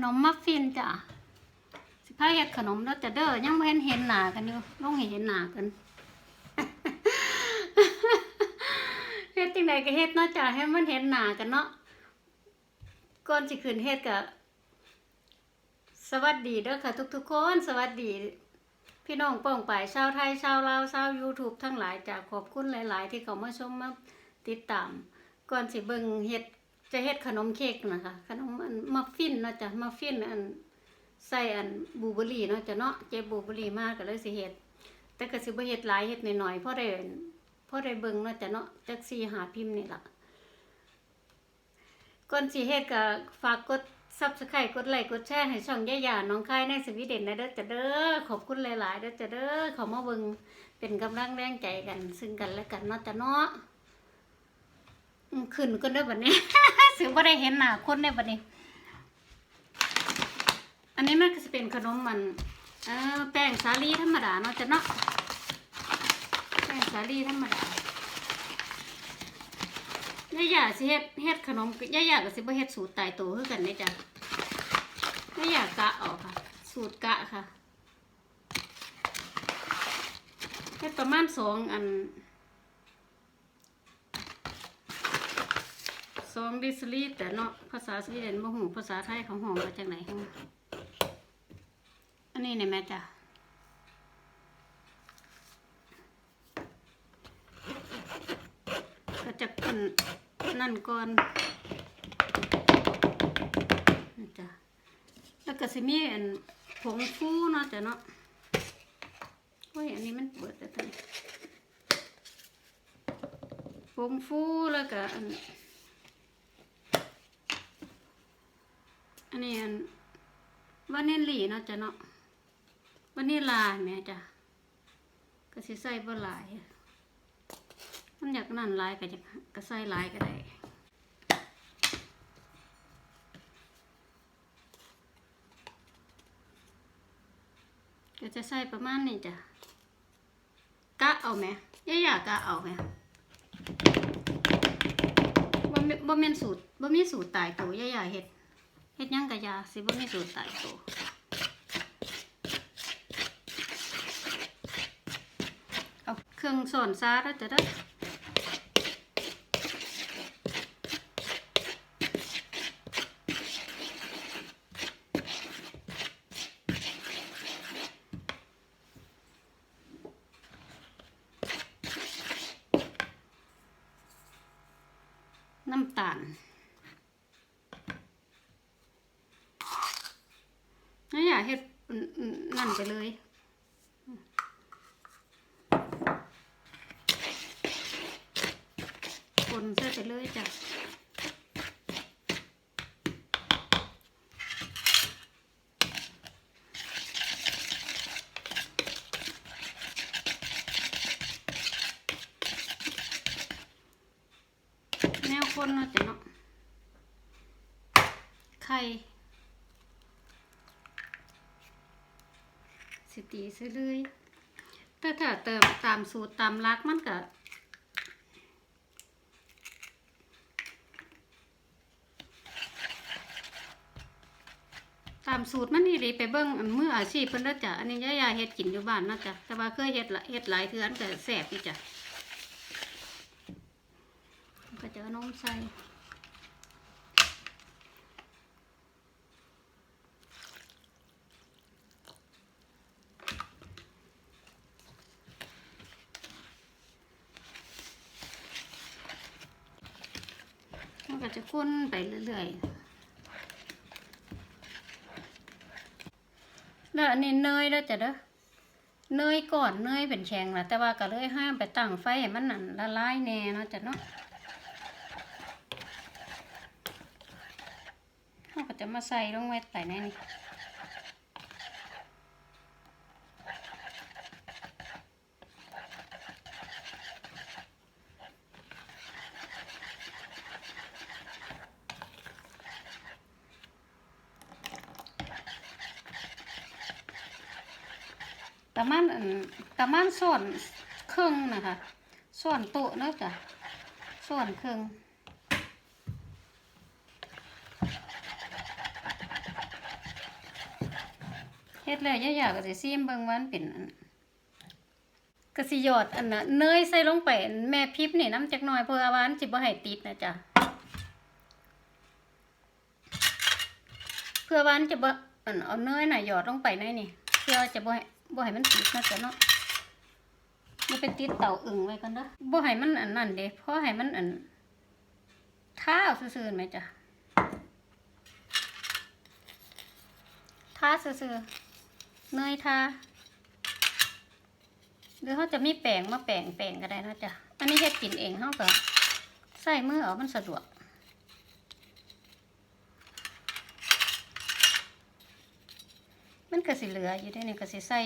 ขนมมัฟฟินจ้ะสิพาเฮ็ดขนมแล้วจะเด้อยังบ่เห็นเห็นหนากันอยู่ลองให้เห็นหนากันเฮ็ดจังไดก็เฮ็ดเนาะจ้ะให้มันเห็นหนากันเนาะก่อนสิขึ้นเฮ็ดก็สวัสดีเด้อค่ะ ทุกๆคนสวัสดีพี่น้องป้องไปายชาวไทยชาวลาวชาว YouTube ทั้งหลายจ้ะขอบคุณหลาย ๆ ที่เขามาชมมาติดตาม ก่อนสิเบิ่งเฮ็ด จะเฮ็ดขนมเค้กนะคะขนมอันมัฟฟินเนาะจ้ะมัฟฟินอันใส่อันบูเบอรี่เนาะจ้ะเนาะเจ็บบูเบอรี่มากก็เลยสิเฮ็ดแต่ก็สิบ่เฮ็ดหลายเฮ็ดน้อยๆเพราะได้เพราะได้เบิ่งเนาะจ้ะเนาะจัก4 5พิมพ์นี่ล่ะก่อนสิเฮ็ดก็ฝากกด Subscribe กดไลค์กดแชร์ให้ช่องย่าๆน้องค่ายในสวีเดนนะเด้อจ้ะเด้อขอบคุณหลายๆเด้อจ้ะเด้อขามาเบิ่งเป็นกำลังแรงใจกัน ซึ่งกันและกันเนาะจ้ะเนาะอืมขึ้นก็ได้อบัดนี้ สือบ่ได้เห็นหน้าคนได้บัดนี้ อันนี้มันก็จะเป็นขนมมันเออแป้งสาลีธรรมดาเนาะจ้ะเนาะแป้งสาลีธรรมดาย่ายาสิเฮ็ดเฮ็ดขนมย่ายาก็สิบ่เฮ็ดสูตรตายตัวคือกันเด้จ้ะย่ายากะออกค่ะ สูตรกะค่ะเฮ็ดประมาณสองอัน องดิสลีแต่เนาะภาษาสวีเดนบ่ฮู้ภาษาไทยเขาห้องมาจากไหนอันนี้เนี่ยแม่จ้ะก็จะเป็นนั่นก่อนจ้ะแล้วก็สิมีอันผงฟูเนาะจ้ะเนาะโอ้ยอันนี้มันเปิดแต่ทันผงฟูแล้วก็อัน นนี้อันวานิลลีเนาะจ้ะเนาะวานิลลาแม่จ้ะก็สิใส่บ่หลายมันอยากนั่นหลายก็จะก็ใส่หลายก็ได้ก็จะใส่ประมาณนี้จ้ะกะเอาไหมย่าๆกะเอาไหมบ่บ่แม่นสูตรบ่มีสูตรตายตัวย่าๆเฮ็ด เฮ็ดยังกะยาสิบ่มีสูตรตายตัวเอาเครื่องสอนซาแล้วจะได้น้ำตาล นี่อยากเฮ็ดอืม อืมนั่นไปเลยคนใส่ไปเลยจ้ะแนวคนเนาะจ้ะเนาะไข่ สิตีซื้อเลยแต่ถ้าเติมตามสูตรตามรักมันก็ตามสูตรมันนี่ดีไปเบิ่งอันมืออาชีพเพิ่นเด้อจ้ะอันนี้ย่าเฮ็ดกินอยู่บ้านนาะจ้ะแต่ว่าเคยเฮ็ดละเฮ็ดหลายเทืออันก็แซ่บอยู่จ้ะก็จะเอนมใส่ มันก็จะข้นไปเรื่อยๆ แล้วอันนี้เนยแล้วจะเด้อ เนยก่อนเนยเป็นแข็งนะแต่ว่าก็เลยห้ามไปตั้งไฟให้มันนั่นละลายแน่เนาะจ้ะเนาะเขาก็จะมาใส่ลงไว้ใส่ในนี้ ประมาณอันประมาณส่วนครึ่งนะคะส่วนโต๊ะเนาะจ้ะส่วนครึ่งเฮ็ดแล้วย่าๆก็สิซิมเบิ่งว่ามันเป็นอันกสิหยอดอันน่ะเนยใส่ลงไปแม่พริบนี่น้ำจักหน่อยเพื่อว่ามันสิบ่ให้ติดนะจ๊ะเพื่อว่ามันจะบ่อันเอาเนยน่ะหยอดลงไปในนี่เพื่อจะบ่ให้ บ่ให้มันติดนะจ๊ะเนาะอย่าไปติดเต่าอึ่งไว้กันเด้อบ่ให้มันอันนั้นเด้เพราะให้มันอันท้าซื่อๆไหมจ๊ะท้าซื่อๆเนยทาหรือเขาจะมีแป้งมาแป้งแป้งก็ได้นะจ๊ะอันนี้เฮ็ดกินเองเขาก็ใส่มือเอามันสะดวก มันก็สิเหลืออยู่ได้นี่ก็สิใส่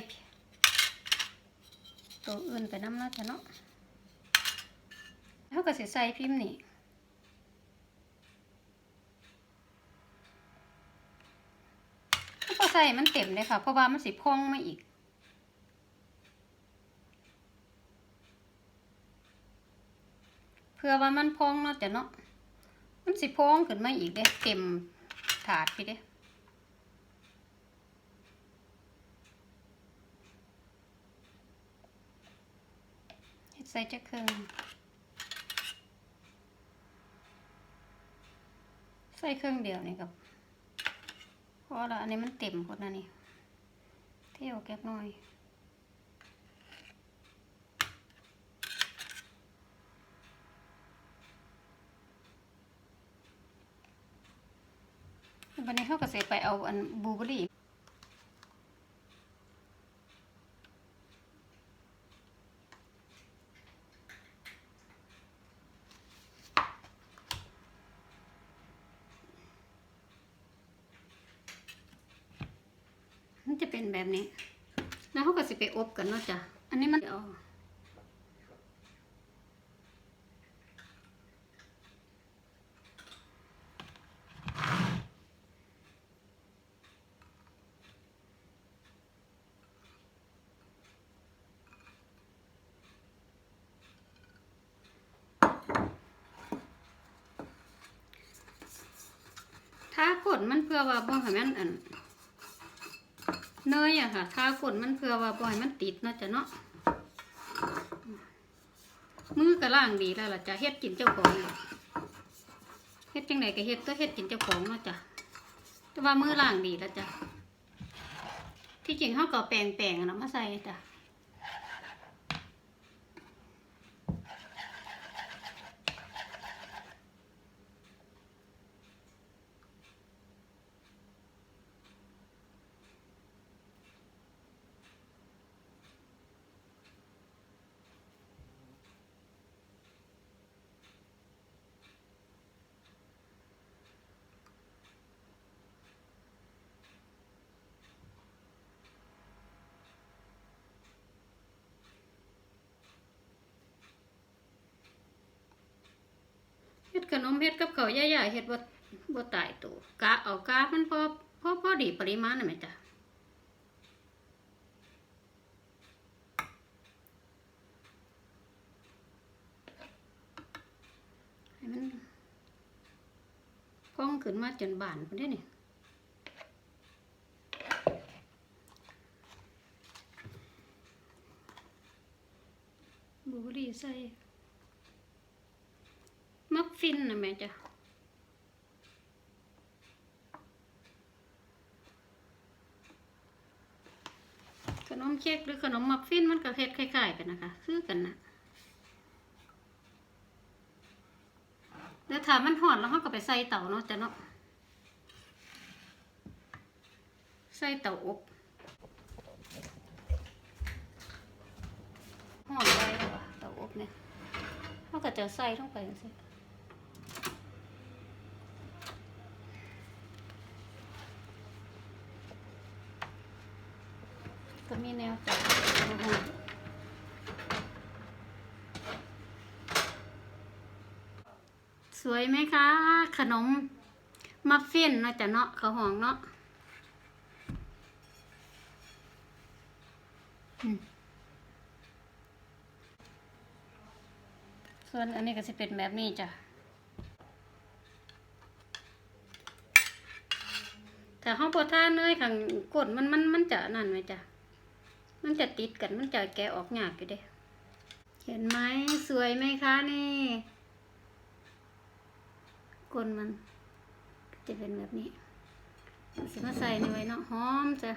ตัวอื่นไปน้ำเนาะจ้ะเนาะเขาก็สิใส่พิมพ์นี่เขาก็ใส่มันเต็มเลยค่ะ เพราะว่ามันสิพองมาอีกเพื่อว่ามันพองเนาะจ้ะเนาะมันสิพองขึ้นมาอีกเด้เต็มถาดพี่เด้ เฮ็ด ใส่จักเครื่องใส่เครื่องเดียวนี่กับเพราะว่าอันนี้มันเต็มหมดนะนี่เที่ยวแก๊กหน่อยวันนี้เขาก็เสไปเอาอันบลูเบอร์ จะเป็นแบบนี้ แล้วเขาก็สิไปอบกันเนาะจ้ะ อันนี้มันเอาถ้ากดมันเพื่อว่าบ่ให้มันอัน เนยอะค่ะทากดมันเพื่อว่าบ่อยมันติดเนาะจ้ะเนาะมือก็ล่างดีแล้วล่ะจ้ะเฮ็ดกินเจ้าของเฮ็ดจังไหนก็เฮ็ดตัวเฮ็ดกินเจ้าของเนาะจ้ะแต่ว่ามือล่างดีแล้วจ้ะที่จริงเขาก็แปลงแปลงนะมาใส่จ้ะ เฮ็ดขนมเฮ็ดกับข้าวย่ๆเฮ็ดบ่บ่ตายตัวกะเอากะมันพอพอพอดีปริมาณน่ะแม่จ้ะให้มันพองขึ้นมาจนบานพุ่นเด้นี่บลูเบอร์รี่ใส่ ฟินนะแม่จ้ะขนมเค้กหรือขนมมัฟฟินมันก็เฮ็ดคล้ายๆกันนะคะ คือกันนะแล้วถ้ามันหอดแล้วเราก็ไปใส่เตาเนาะจ้ะเนาะใส่เตาอบหอดไว้แล้วว่ะเตาอบเนี่ยเราก็จะใส่ลงไป จังซี่ก็มีแนวจับสวยไหมคะ ขนมมัฟฟินเนาะจ้ะเนาะเขาวหองเนาะส่วนอันนี้ก็จะเป็นแบบนี้จ้ะแต่ห้องพอท่าเนยข้างกดมันมันมันจะนั่นไหมจ้ะ มันจะติดกันมันจะแกะออกยากอยู่เด้เห็นไหมสวยไหมคะนี่กลมัน จะเป็นแบบนี้สิมาใส่ในไว้เนาะหอมจ้ะ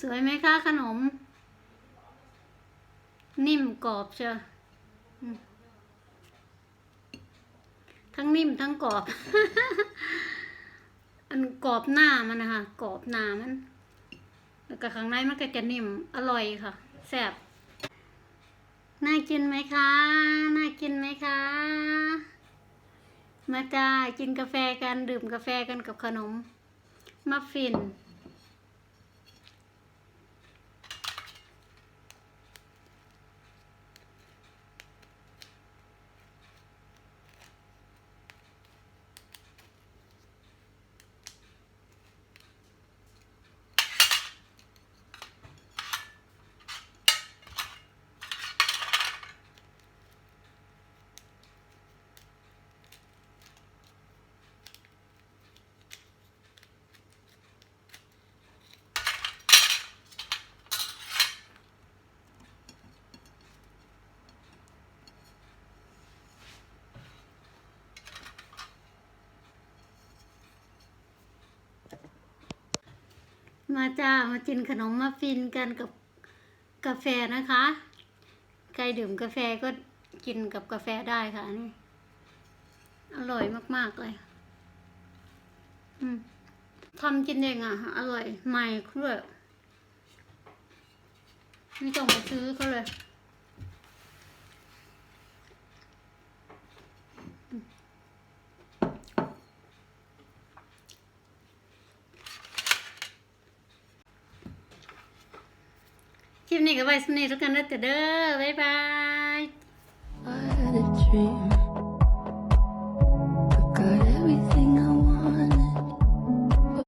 สวยไหมคะขนม นิ่มกรอบเชียวทั้งนิ่มทั้งกรอบ อันกรอบหน้ามันนะคะกรอบหน้ามัน แล้วก็ข้างในมันก็จะนิ่มอร่อยค่ะแซ่บน่ากินไหมคะน่ากินไหมคะ มาจ้ากินกาแฟกันดื่มกาแฟกันกับขนมมัฟฟิน มาจ้ามากินขนมมาฟินกันกับกาแฟนะคะ ใครดื่มกาแฟก็กินกับกาแฟได้ค่ะนี่อร่อยมากๆเลยทำกินเองอะ อร่อยใหม่ด้วยไม่ต้องไปซื้อเขาเลย ลิปนี้ก็ไว้สำนีทุกกันเด้อจ้ะเด้อบ๊ายบาย